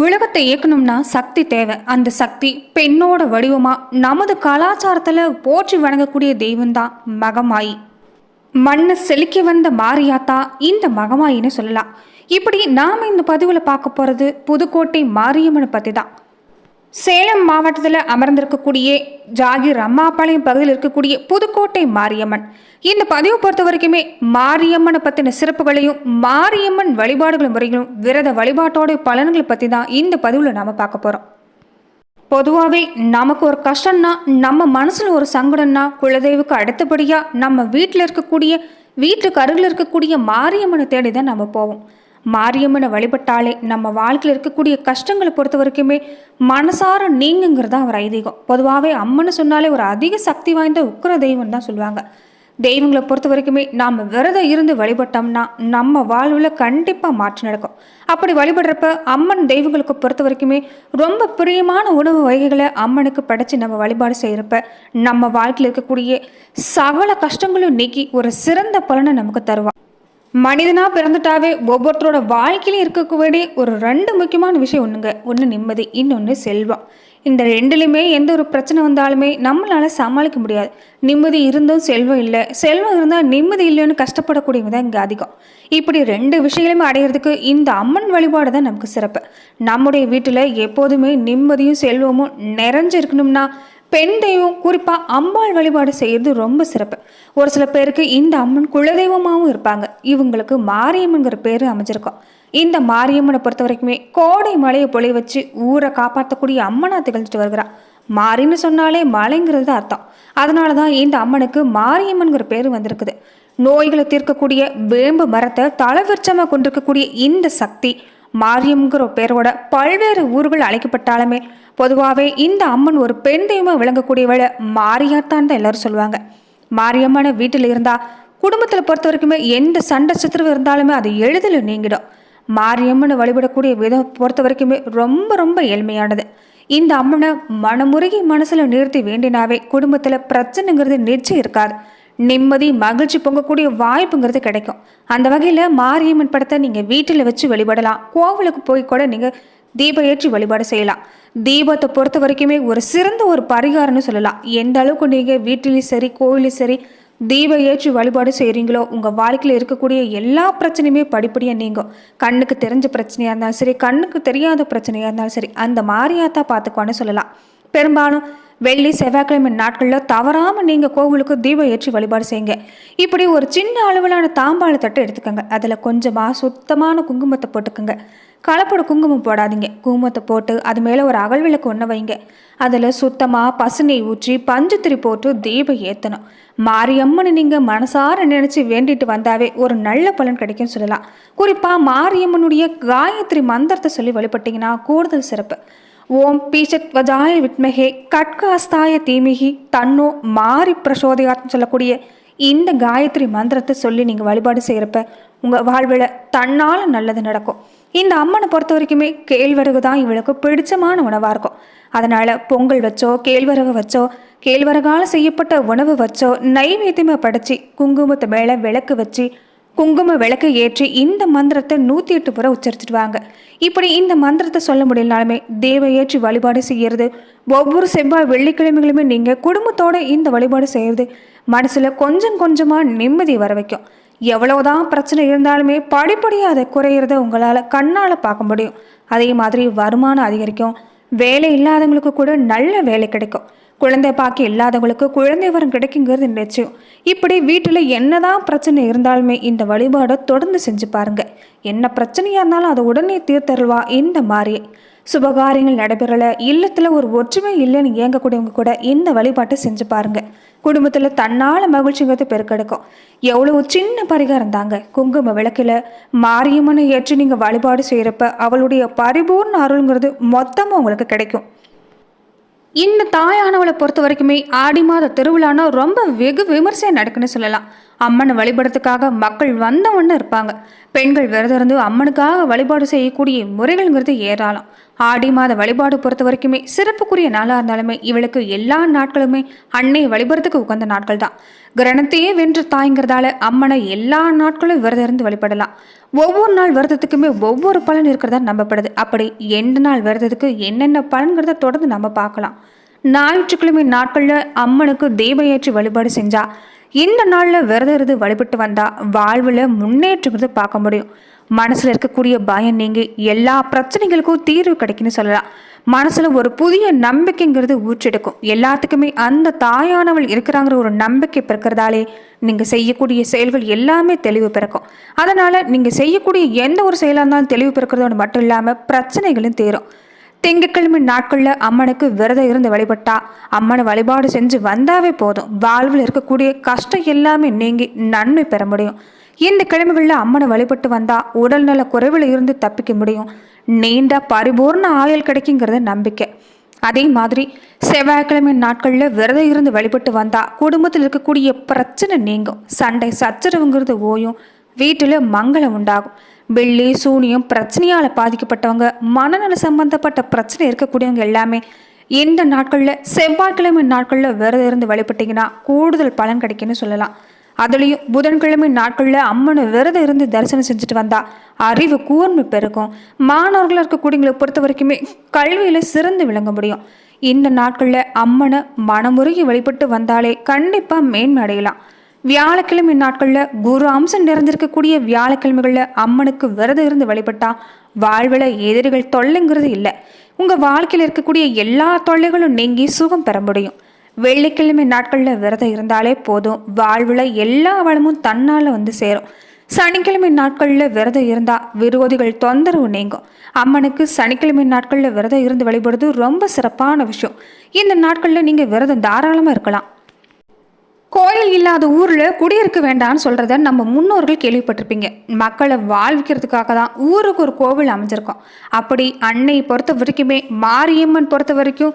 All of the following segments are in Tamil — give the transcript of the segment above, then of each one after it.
உலகத்தை இயக்கணும்னா சக்தி தேவை. அந்த சக்தி பெண்ணோட வடிவமா நமது கலாச்சாரத்துல போற்றி வணங்கக்கூடிய தெய்வம்தான் மகமாயி. மண்ணை செலுக்கி வந்த மாரியாத்தா இந்த மகமாயின்னு சொல்லலாம். இப்படி நாம இந்த பதிவுல பார்க்க போறது புதுக்கோட்டை மாரியம்மனை பத்தி தான் சேலம் மாவட்டத்தில் அமர்ந்திருக்கக்கூடிய ஜாகிர் அம்மாபாளையம் பகுதியில் இருக்கக்கூடிய புதுக்கோட்டை மாரியம்மன். இந்த பதிவு பொறுத்த வரைக்குமே மாரியம்மனை பற்றின சிறப்புகளையும் மாரியம்மன் வழிபாடுகள் முறைகளும் விரத வழிபாட்டோட பலன்களை பற்றி தான் இந்த பதிவில் நாம் பார்க்க போகிறோம் பொதுவாகவே நமக்கு ஒரு கஷ்டம்னா நம்ம மனசில் ஒரு சங்கடம்னா குலதெய்வுக்கு அடுத்தபடியாக நம்ம வீட்டில் இருக்கக்கூடிய வீட்டுக்கு அருகில் இருக்கக்கூடிய மாரியம்மனை தேடி தான் நம்ம போவோம். மாரியம்மனை வழிபட்டாலே நம்ம வாழ்க்கையில் இருக்கக்கூடிய கஷ்டங்களை பொறுத்த வரைக்குமே மனசார நீங்குங்கிறது தான் ஒரு ஐதீகம். பொதுவாகவே அம்மன்னு சொன்னாலே ஒரு அதிக சக்தி வாய்ந்த உக்கிர தெய்வம் தான் சொல்லுவாங்க. தெய்வங்களை பொறுத்த வரைக்குமே நாம் விரதம் இருந்து வழிபட்டோம்னா நம்ம வாழ்வில் கண்டிப்பாக மாற்றம் நடக்கும். அப்படி வழிபடுறப்ப அம்மன் தெய்வங்களுக்கு பொறுத்த வரைக்குமே ரொம்ப பிரியமான உணவு வகைகளை அம்மனுக்கு படைச்சு நம்ம வழிபாடு செய்கிறப்ப நம்ம வாழ்க்கையில் இருக்கக்கூடிய சகல கஷ்டங்களும் நீக்கி ஒரு சிறந்த பலனை நமக்கு தருவான் மனிதனாக பிறந்துட்டாவே ஒவ்வொருத்தரோட வாழ்க்கையிலும் இருக்கக்கூடிய ஒரு ரெண்டு முக்கியமான விஷயம் ஒன்றுங்க ஒன்று நிம்மதி இன்னொன்று செல்வம். இந்த ரெண்டுலையுமே எந்த ஒரு பிரச்சனை வந்தாலுமே நம்மளால் சமாளிக்க முடியாது. நிம்மதி இருந்தும் செல்வம் இல்லை. செல்வம் இருந்தால் நிம்மதி இல்லைன்னு கஷ்டப்படக்கூடியவங்க தான் இங்கே அதிகம். இப்படி ரெண்டு விஷயங்களையுமே அடையிறதுக்கு இந்த அம்மன் வழிபாடு தான் நமக்கு சிறப்பு. நம்முடைய வீட்டில் எப்போதுமே நிம்மதியும் செல்வமும் நிறைஞ்சிருக்கணும்னா பெண் தெய்வம் குறிப்பாக அம்பாள் வழிபாடு செய்கிறது ரொம்ப சிறப்பு. ஒரு சில பேருக்கு இந்த அம்மன் குலதெய்வமாகவும் இருப்பாங்க. இவங்களுக்கு மாரியம்மன்கிற பேர் அமைஞ்சிருக்கும். இந்த மாரியம்மனை பொறுத்த வரைக்குமே கோடை மலையை பொழிய வச்சு ஊரை காப்பாற்றக்கூடிய அம்மனா திகழ்ந்துட்டு வருகிறா மாரின்னு சொன்னாலே மலைங்கிறது தான் அர்த்தம். அதனால தான் இந்த அம்மனுக்கு மாரியம்மன்கிற பேர் வந்திருக்குது. நோய்களை தீர்க்கக்கூடிய வேம்பு மரத்தை தலைவிருச்சமாக கொண்டிருக்கக்கூடிய இந்த சக்தி மாரியம்ங்கிற பேரோட பல்வேறு ஊர்கள் அழைக்கப்பட்டாலுமே பொதுவாகவே இந்த அம்மன் ஒரு பெண் தெய்வமாக விளங்கக்கூடியவளை மாரியாத்தான் தான் எல்லாரும் சொல்லுவாங்க. மாரியம்மனை வீட்டில் இருந்தால் குடும்பத்தில் பொறுத்த வரைக்குமே எந்த சண்டை சித்திரவு இருந்தாலுமே அது எளிதில் நீங்கிடும். மாரியம்மனை வழிபடக்கூடிய விதம் பொறுத்த வரைக்குமே ரொம்ப ரொம்ப எளிமையானது இந்த அம்மனை மனமுருகி மனசில் நிறுத்தி வேண்டினாவே குடும்பத்தில் பிரச்சனைங்கிறது நிச்சயம் இருக்காது. நிம்மதி மகிழ்ச்சி பொங்கக்கூடிய வாய்ப்புங்கிறது கிடைக்கும். அந்த வகையில் மாரியம்மன் படத்தை நீங்கள் வீட்டில் வச்சு வழிபடலாம். கோவிலுக்கு போய் கூட நீங்கள் தீபம் ஏற்றி வழிபாடு செய்யலாம். தீபத்தை பொறுத்த வரைக்குமே ஒரு சிறந்த ஒரு பரிகாரம்னு சொல்லலாம். எந்த அளவுக்கு நீங்கள் வீட்டிலையும் சரி கோவிலையும் சரி தீபம் ஏற்றி வழிபாடு செய்கிறீங்களோ உங்கள் வாழ்க்கையில் இருக்கக்கூடிய எல்லா பிரச்சனையுமே படிப்படியாக நீங்கும். கண்ணுக்கு தெரிஞ்ச பிரச்சனையாக இருந்தாலும் சரி கண்ணுக்கு தெரியாத பிரச்சனையாக இருந்தாலும் சரி அந்த மாரியாத்தா பார்த்துக்கோன்னு சொல்லலாம். பெரும்பாலும் வெள்ளி செவ்வாய்க்கிழமை நாட்களில் தவறாமல் நீங்கள் கோவிலுக்கு தீபம் ஏற்றி வழிபாடு செய்யுங்க. இப்படி ஒரு சின்ன அளவிலான தாம்பாள தட்டை எடுத்துக்கோங்க. அதில் கொஞ்சமாக சுத்தமான குங்குமத்தை போட்டுக்கோங்க. கலப்பட குங்குமம் போடாதீங்க. குங்குமத்தை போட்டு அது மேலே ஒரு அகல் விளக்கு ஒன்று வைங்க. அதில் சுத்தமாக பசுனை ஊற்றி பஞ்சுத்திரி போட்டு தீபம் ஏற்றணும் மாரியம்மனை நீங்கள் மனசார நினச்சி வேண்டிட்டு வந்தாவே ஒரு நல்ல பலன் கிடைக்கும்னு சொல்லலாம். குறிப்பாக மாரியம்மனுடைய காயத்ரி மந்திரத்தை சொல்லி வழிபட்டிங்கன்னா கூடுதல் சிறப்பு. ஓம் பீஷத் வஜாய விட்மகே கட்காஸ்தாய தீமிகி. தன்னோ மாறி பிரசோதயாத்னு சொல்லக்கூடிய இந்த காயத்ரி மந்திரத்தை சொல்லி நீங்கள் வழிபாடு செய்கிறப்ப உங்கள் வாழ்வில் தன்னால் நல்லது நடக்கும். இந்த அம்மனை பொறுத்த வரைக்குமே கேழ்வரகு தான் இவளுக்கு பிடிச்சமான உணவாக இருக்கும். அதனால் பொங்கல் வச்சோ கேழ்வரகு வச்சோ கேழ்வரகால் செய்யப்பட்ட உணவு வச்சோ நைவேத்தியமாக படைச்சி குங்குமத்தை மேலே விளக்கு வச்சு குங்கும விளக்கு ஏற்றி இந்த மந்திரத்தை நூற்றி எட்டு முறை உச்சரிச்சிடுவாங்க. இப்படி இந்த மந்திரத்தை சொல்ல முடியலனாலுமே தேவ ஏற்றி வழிபாடு செய்யறது ஒவ்வொரு செவ்வாய் வெள்ளிக்கிழமைகளுமே நீங்கள் குடும்பத்தோடு இந்த வழிபாடு செய்யறது மனசில் கொஞ்சம் கொஞ்சமாக நிம்மதி வர வைக்கும். எவ்வளவுதான் பிரச்சனை இருந்தாலுமே படிப்படியாக அதை குறையிறத உங்களால் கண்ணால் பார்க்க முடியும். அதே மாதிரி வருமானம் அதிகரிக்கும். வேலை இல்லாதவங்களுக்கு கூட நல்ல வேலை கிடைக்கும். குழந்தை பாக்கி இல்லாதவங்களுக்கு குழந்தை வரம் கிடைக்குங்கிறது நிச்சயம் இப்படி வீட்டில் என்னதான் பிரச்சனை இருந்தாலுமே இந்த வழிபாடை தொடர்ந்து செஞ்சு பாருங்க. என்ன பிரச்சனையாக இருந்தாலும் அதை உடனே தீர்த்தருவா இந்த மாதிரி. சுபகாரியங்கள் நடைபெறல இல்லத்தில் ஒரு ஒற்றுமை இல்லைன்னு இயங்கக்கூடியவங்க கூட இந்த வழிபாட்டை செஞ்சு பாருங்க. குடும்பத்தில் தன்னால் மகிழ்ச்சிங்கிறது பெருக்கெடுக்கும் எவ்வளோ சின்ன பரிகாரம் தாங்க. குங்கும விளக்கில் மாரியம்மனை ஏற்றி நீங்கள் வழிபாடு செய்கிறப்ப அவளுடைய பரிபூர்ண அருள்ங்கிறது மொத்தமாக உங்களுக்கு கிடைக்கும். இந்த தாயானவளை பொறுத்த வரைக்குமே ஆடி மாத திருவிழானா ரொம்ப வெகு விமர்சையாக நடக்குன்னு சொல்லலாம். அம்மனை வழிபடுறதுக்காக மக்கள் வந்தவண்ண இருப்பாங்க. பெண்கள் விரதம் இருந்து அம்மனுக்காக வழிபாடு செய்யக்கூடிய முறைகள்ங்கிறது ஏராளம். ஆடி மாத வழிபாடு பொறுத்த வரைக்குமே சிறப்புக்குரிய நாளாக இருந்தாலுமே இவளுக்கு எல்லா நாட்களுமே அன்னை வழிபடுறதுக்கு உகந்த நாட்கள் தான். கிரணத்தையே வென்று தாய்ங்கிறதால அம்மனை எல்லா நாட்களும் விரதம் இருந்து வழிபடலாம். ஒவ்வொரு நாள் விரதத்துக்குமே ஒவ்வொரு பலன் இருக்கிறதா நம்பப்படுது. அப்படி எந்த நாள் விரதத்துக்கு என்னென்ன பலன்கிறத தொடர்ந்து நம்ம பார்க்கலாம். ஞாயிற்றுக்கிழமை நாட்களில் அம்மனுக்கு தீப ஏற்றி வழிபாடு செஞ்சா இந்த நாளில் விரதம் இருந்து வழிபட்டு வந்தால் வாழ்வில் முன்னேற்றங்கிறது பார்க்க முடியும். மனசில் இருக்கக்கூடிய பயம் நீங்கி எல்லா பிரச்சனைகளுக்கும் தீர்வு கிடைக்குன்னு சொல்லலாம். மனசில் ஒரு புதிய நம்பிக்கைங்கிறது ஊற்றெடுக்கும். எல்லாத்துக்குமே அந்த தாயானவள் இருக்கிறாங்கிற ஒரு நம்பிக்கை பிறக்கிறதாலே நீங்கள் செய்யக்கூடிய செயல்கள் எல்லாமே தெளிவு பிறக்கும். அதனால் நீங்கள் செய்யக்கூடிய எந்த ஒரு செயலாக இருந்தாலும் தெளிவு பிறக்கிறதோடு மட்டும் இல்லாமல் பிரச்சனைகளும் தீரும். திங்கட்கிழமை நாட்களில் அம்மனுக்கு விரதம் இருந்து வழிபட்டா அம்மனை வழிபாடு செஞ்சு வந்தாவே போதும். வாழ்வில் இருக்கக்கூடிய கஷ்டம் எல்லாமே நீங்கி நன்மை பெற முடியும். இந்த கிழமைகளில் அம்மனை வழிபட்டு வந்தால் உடல்நல குறைவில் இருந்து தப்பிக்க முடியும். நீண்ட பரிபூர்ண ஆயுள் கிடைக்குங்கிறது நம்பிக்கை. அதே மாதிரி செவ்வாய்க்கிழமை நாட்களில் விரதம் இருந்து வழிபட்டு வந்தால் குடும்பத்தில் இருக்கக்கூடிய பிரச்சனை நீங்கும். சண்டை சச்சரவுங்கிறது ஓயும். வீட்டில் மங்களம் உண்டாகும். வெள்ளி சூனியம் பிரச்சனையால் பாதிக்கப்பட்டவங்க மனநல சம்பந்தப்பட்ட பிரச்சனை இருக்கக்கூடியவங்க எல்லாமே இந்த நாட்களில் செவ்வாய்க்கிழமை நாட்களில் விரதம் இருந்து வழிபட்டீங்கன்னா கூடுதல் பலன் கிடைக்குன்னு சொல்லலாம். அதுலேயும் புதன்கிழமை நாட்களில் அம்மனை விரதம் இருந்து தரிசனம் செஞ்சுட்டு வந்தால் அறிவு கூர்மை பெருக்கும் மாணவர்களாக இருக்கக்கூடியவங்களை பொறுத்த வரைக்குமே கல்வியில் சிறந்து விளங்க முடியும். இந்த நாட்களில் அம்மனை மனமுருகி வழிபட்டு வந்தாலே கண்டிப்பாக மேன்மை அடையலாம். வியாழக்கிழமை நாட்களில் குரு அம்சம் நிறைஞ்சிருக்கக்கூடிய வியாழக்கிழமைகளில் அம்மனுக்கு விரதம் இருந்து வழிபட்டா வாழ்வில் எதிரிகள் தொல்லைங்கிறது இல்லை. உங்கள் வாழ்க்கையில் இருக்கக்கூடிய எல்லா தொல்லைகளும் நீங்கி சுகம் பெற முடியும். வெள்ளிக்கிழமை நாட்களில் விரதம் இருந்தாலே போதும். வாழ்வில் எல்லா வளமும் தன்னால் வந்து சேரும். சனிக்கிழமை நாட்களில் விரதம் இருந்தால் விரோதிகள் தொந்தரவு நீங்கும். அம்மனுக்கு சனிக்கிழமை நாட்களில் விரதம் இருந்து வழிபடுறது ரொம்ப சிறப்பான விஷயம். இந்த நாட்களில் நீங்கள் விரதம் தாராளமாக இருக்கலாம். கோயில் இல்லாத ஊரில் குடியிருக்க வேண்டாம்னு சொல்கிறத நம்ம முன்னோர்கள் கேள்விப்பட்டிருப்பீங்க. மக்களை வாழ்விக்கிறதுக்காக தான் ஊருக்கு ஒரு கோவில் அமைஞ்சிருக்கோம். அப்படி அன்னை பொறுத்த வரைக்குமே மாரியம்மன் பொறுத்த வரைக்கும்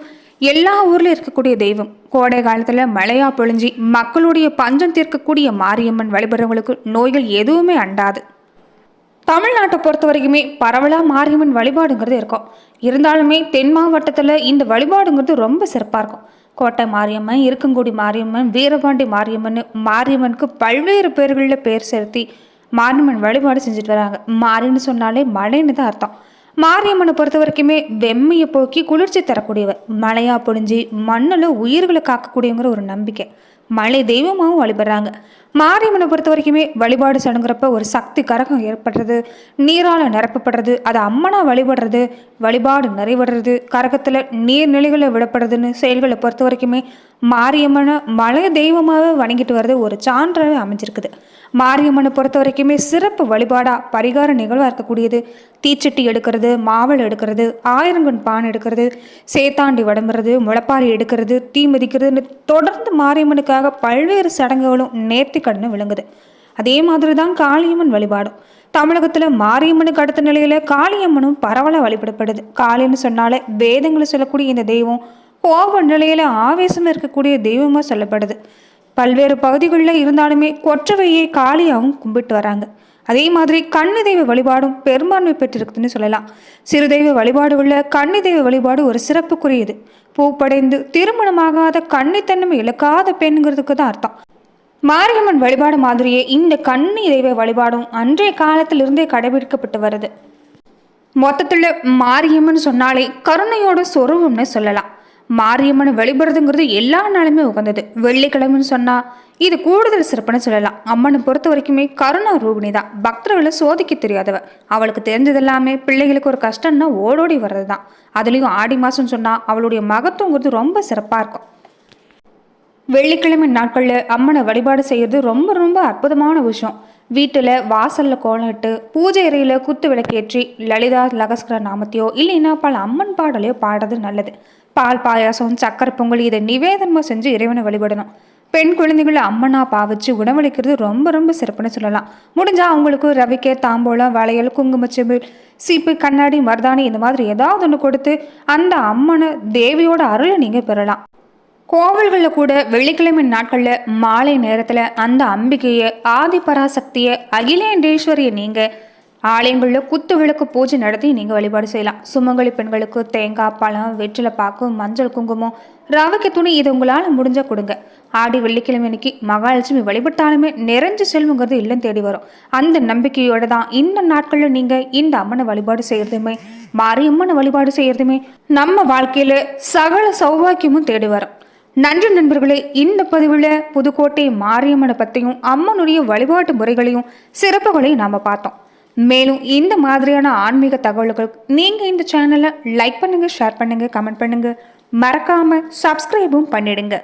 எல்லா ஊர்லேயும் இருக்கக்கூடிய தெய்வம். கோடை காலத்தில் மழையாக பொழிஞ்சி மக்களுடைய பஞ்சம் தீர்க்கக்கூடிய மாரியம்மன் வழிபடுறவங்களுக்கு நோய்கள் எதுவுமே அண்டாது. தமிழ்நாட்டை பொறுத்த வரைக்குமே பரவலாக மாரியம்மன் வழிபாடுங்கிறது இருக்கும். இருந்தாலுமே தென் மாவட்டத்தில் இந்த வழிபாடுங்கிறது ரொம்ப சிறப்பாக இருக்கும். கோட்டை மாரியம்மன் இருக்கங்குடி மாரியம்மன் வீரபாண்டி மாரியம்மன் மாரியம்மனுக்கு பல்வேறு பேர்களில் பேர் செலுத்தி மாரியம்மன் வழிபாடு செஞ்சுட்டு வராங்க. மாரின்னு சொன்னாலே மழைன்னு தான் அர்த்தம். மாரியம்மனை பொறுத்த வரைக்குமே வெம்மையை போக்கி குளிர்ச்சி தரக்கூடியவர். மழையாக பொழிஞ்சு மண்ணில் உயிர்களை காக்கக்கூடியங்கிற ஒரு நம்பிக்கை. மழை தெய்வமாகவும் வழிபடுறாங்க. மாரியம்மனை பொறுத்த வரைக்குமே வழிபாடு சடங்குறப்ப ஒரு சக்தி கரகம் ஏற்படுறது நீரால் நிரப்பப்படுறது அதை அம்மனாக வழிபடுறது வழிபாடு நிறைவடுறது கரகத்தில் நீர்நிலைகளை விடப்படுறதுன்னு செயல்களை பொறுத்த வரைக்குமே மாரியம்மனை மலை தெய்வமாகவே வணங்கிட்டு வர்றது ஒரு சான்றாகவே அமைஞ்சிருக்குது. மாரியம்மனை பொறுத்த வரைக்குமே சிறப்பு வழிபாடாக பரிகார நிகழ்வாக இருக்கக்கூடியது. தீச்சட்டி எடுக்கிறது மாவல் எடுக்கிறது ஆயிரங்கன் பான் எடுக்கிறது சேத்தாண்டி வடம்புறது முளப்பாரி எடுக்கிறது தீ மிதிக்கிறதுன்னு தொடர்ந்து மாரியம்மனுக்காக பல்வேறு சடங்குகளும் நேர்த்தி கடனு விளங்குது அதே மாதிரி தான் காளியம்மன் வழிபாடும். தமிழகத்தில் மாரியம்மனுக்கு அடுத்த நிலையில் காளியம்மனும் பரவலாக வழிபடப்படுது. காளின்னு சொன்னாலே வேதங்களை சொல்லக்கூடிய இந்த தெய்வம் கோப நிலையில் ஆவேசம் இருக்கக்கூடிய தெய்வமாக சொல்லப்படுது. பல்வேறு பகுதிகளில் இருந்தாலுமே கொற்றவையை காளியாகவும் கும்பிட்டு வராங்க. அதே மாதிரி கன்னி தெய்வ வழிபாடும் பெரும்பான்மை பெற்றிருக்குதுன்னு சொல்லலாம். சிறு தெய்வ வழிபாடு உள்ள கன்னி தெய்வ வழிபாடு ஒரு சிறப்புக்குரியது. பூப்படைந்து திருமணமாகாத கன்னித்தன்மை இழக்காத பெண்ணுங்கிறதுக்கு தான் அர்த்தம். மாரியம்மன் வழிபாடு மாதிரியே இந்த கண்ணி தெய்வ வழிபாடும் அன்றைய காலத்திலிருந்தே கடைபிடிக்கப்பட்டு வருது. மொத்தத்தில் மாரியம்மன் சொன்னாலே கருணையோட சொருவம்னு சொல்லலாம். மாரியம்மனை வழிபடுறதுங்கிறது எல்லா நாளுமே உகந்தது. வெள்ளிக்கிழமைன்னு சொன்னால் இது கூடுதல் சிறப்புன்னு சொல்லலாம். அம்மனை பொறுத்த வரைக்குமே கருணா ரூபிணி தான். பக்தர்களை சோதிக்க தெரியாதவ. அவளுக்கு தெரிஞ்சது எல்லாமே பிள்ளைகளுக்கு ஒரு கஷ்டம்னா ஓடோடி வர்றது தான் அதுலேயும் ஆடி மாதம்னு சொன்னால் அவளுடைய மகத்துவங்கிறது ரொம்ப சிறப்பாக இருக்கும். வெள்ளிக்கிழமை நாட்களில் அம்மனை வழிபாடு செய்கிறது ரொம்ப ரொம்ப அற்புதமான விஷயம். வீட்டில் வாசலில் கோலம் இட்டு பூஜை அறையில் குத்து விளக்கேற்றி லலிதா லகஸ்கர நாமத்தையோ இல்லைன்னா பல அம்மன் பாடலையோ பாடுறது நல்லது. பால் பாயாசம் சக்கரை பொங்கல் இதை நிவேதனமாக செஞ்சு இறைவனை வழிபடணும். பெண் குழந்தைகளை அம்மனா பாவிச்சு உணவளிக்கிறது ரொம்ப ரொம்ப சிறப்புன்னு சொல்லலாம். முடிஞ்சால் அவங்களுக்கு ரவிக்கை தாம்போலம் வளையல் குங்குமச்செம்பு சீப்பு கண்ணாடி மருதாணி இந்த மாதிரி ஏதாவது ஒன்று கொடுத்து அந்த அம்மனை தேவியோட அருளை நீங்கள் பெறலாம். கோவில்களில் கூட வெள்ளிக்கிழமை நாட்களில் மாலை நேரத்தில் அந்த அம்பிகையை ஆதிபராசக்தியை அகிலேண்டேஸ்வரியை நீங்கள் ஆலயங்களில் குத்து விளக்கு பூஜை நடத்தி நீங்கள் வழிபாடு செய்யலாம். சுமங்கலி பெண்களுக்கு தேங்காய் பழம் வெற்றிலை பாக்கு மஞ்சள் குங்குமம் ரவைக்கு துணி இது உங்களால் முடிஞ்சால் கொடுங்க. ஆடி வெள்ளிக்கிழமை அன்னைக்கு மகாலட்சுமி வழிபட்டாலுமே நிறைஞ்ச செல்வங்கிறது இல்லம் தேடி வரும். அந்த நம்பிக்கையோட தான் இந்த நாட்களில் நீங்கள் இந்த அம்மனை வழிபாடு செய்கிறதுமே மாரியம்மனை வழிபாடு செய்கிறதுமே நம்ம வாழ்க்கையில் சகல சௌபாக்கியமும் தேடி வரும். நன்றி நண்பர்களே இந்த பதிவில் புதுக்கோட்டை மாரியம்மனை பற்றியும் அம்மனுடைய வழிபாட்டு முறைகளையும் சிறப்புகளையும் நாம் பார்த்தோம். மேலும் இந்த மாதிரியான ஆன்மீக தகவல்களுக்கு நீங்கள் இந்த சேனலை லைக் பண்ணுங்கள் ஷேர் பண்ணுங்கள் கமெண்ட் பண்ணுங்கள் மறக்காமல் சப்ஸ்கிரைபும் பண்ணிடுங்க.